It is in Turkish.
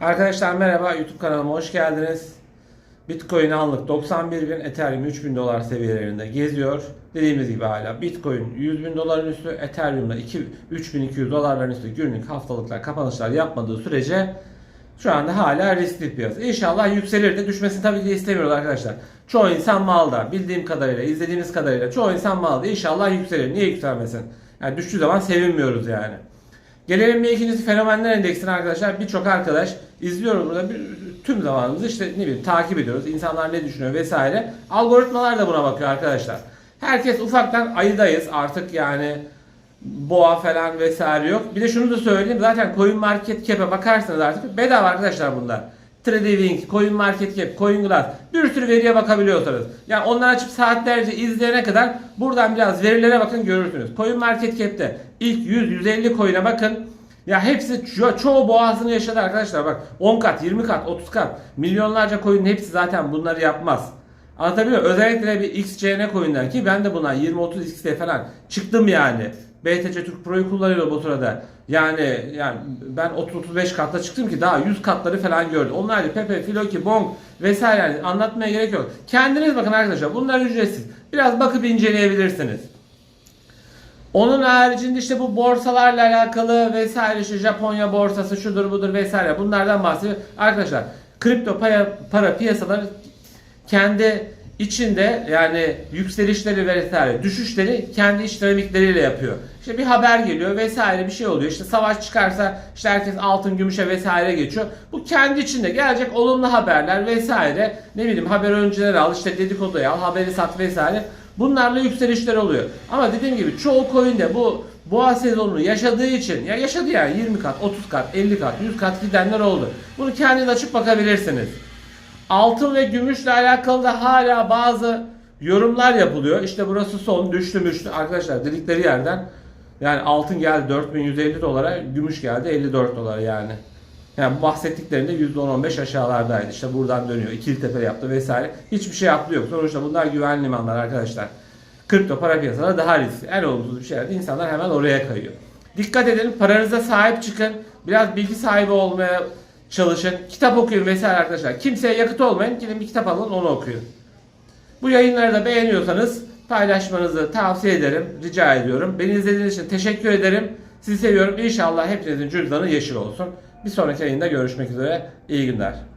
Arkadaşlar merhaba YouTube kanalıma hoş geldiniz. Bitcoin anlık 91 bin, Ethereum 3000 dolar seviyelerinde geziyor. Dediğimiz gibi hala Bitcoin 100 bin doların üstü, Ethereum'da 2, 3200 dolarların üstü günlük haftalıklar kapanışlar yapmadığı sürece şu anda hala riskli piyasa. İnşallah yükselir de düşmesini tabii ki istemiyoruz arkadaşlar. Çoğu insan malda bildiğim kadarıyla, izlediğimiz kadarıyla çoğu insan malda. İnşallah yükselir. Niye yükselmesin? Yani düştüğü zaman sevinmiyoruz yani. Gelelim bir ikincisi fenomenler endeksine arkadaşlar. Birçok arkadaş izliyoruz burada bir, tüm zamanımızı işte ne bileyim takip ediyoruz. İnsanlar ne düşünüyor vesaire. Algoritmalar da buna bakıyor arkadaşlar. Herkes ufaktan ayıdayız artık yani boğa falan vesaire yok. Bir de şunu da söyleyeyim zaten Coin Market Cap'e bakarsanız artık bedava arkadaşlar bunlar. TradingView, Coin Market Cap, CoinGlass bir sürü veriye bakabiliyorsanız. Yani onlar açıp saatlerce izleyene kadar buradan biraz verilere bakın görürsünüz. Coin Market Cap'te ilk 100-150 coin'e bakın. Ya hepsi ço- çoğu boğazını yaşadı arkadaşlar bak 10 kat, 20 kat, 30 kat milyonlarca coin'in hepsi zaten bunları yapmaz. Anlatabiliyor muyum? Özellikle bir XCN coin'den ki ben de buna 20-30 XT falan çıktım yani. BTC Türk Pro'yu kullanıyorum bu sırada. Yani yani ben 30-35 katla çıktım ki daha 100 katları falan gördüm. Onlar da Pepe, Filoki, Bong vesaire yani anlatmaya gerek yok. Kendiniz bakın arkadaşlar bunlar ücretsiz. Biraz bakıp inceleyebilirsiniz. Onun haricinde işte bu borsalarla alakalı vesaire işte Japonya borsası şudur budur vesaire bunlardan bahsediyor. Arkadaşlar kripto para, para piyasaları kendi içinde yani yükselişleri vesaire düşüşleri kendi iç dinamikleriyle yapıyor. İşte bir haber geliyor vesaire bir şey oluyor. İşte savaş çıkarsa işte herkes altın gümüşe vesaire geçiyor. Bu kendi içinde gelecek olumlu haberler vesaire ne bileyim haber önceleri al işte dedikoduyu al haberi sat vesaire. Bunlarla yükselişler oluyor. Ama dediğim gibi çoğu coin'de bu boğa sezonunu yaşadığı için ya yaşadı yani 20 kat, 30 kat, 50 kat, 100 kat gidenler oldu. Bunu kendiniz açıp bakabilirsiniz. Altın ve gümüşle alakalı da hala bazı yorumlar yapılıyor. İşte burası son düştü müştü. Arkadaşlar dedikleri yerden yani altın geldi 4150 dolara, gümüş geldi 54 dolara yani. Yani bahsettiklerinde %10-15 aşağılardaydı. İşte buradan dönüyor. İkili tepe yaptı vesaire. Hiçbir şey yaptı yok. Sonuçta bunlar güvenli limanlar arkadaşlar. Kripto para piyasaları daha riskli. En olumsuz bir şeyler. İnsanlar hemen oraya kayıyor. Dikkat edin. Paranıza sahip çıkın. Biraz bilgi sahibi olmaya çalışın. Kitap okuyun vesaire arkadaşlar. Kimseye yakıt olmayın. Gidin bir kitap alın onu okuyun. Bu yayınları da beğeniyorsanız paylaşmanızı tavsiye ederim. Rica ediyorum. Beni izlediğiniz için teşekkür ederim. Sizi seviyorum. İnşallah hepinizin cüzdanı yeşil olsun. Bir sonraki yayında görüşmek üzere. İyi günler.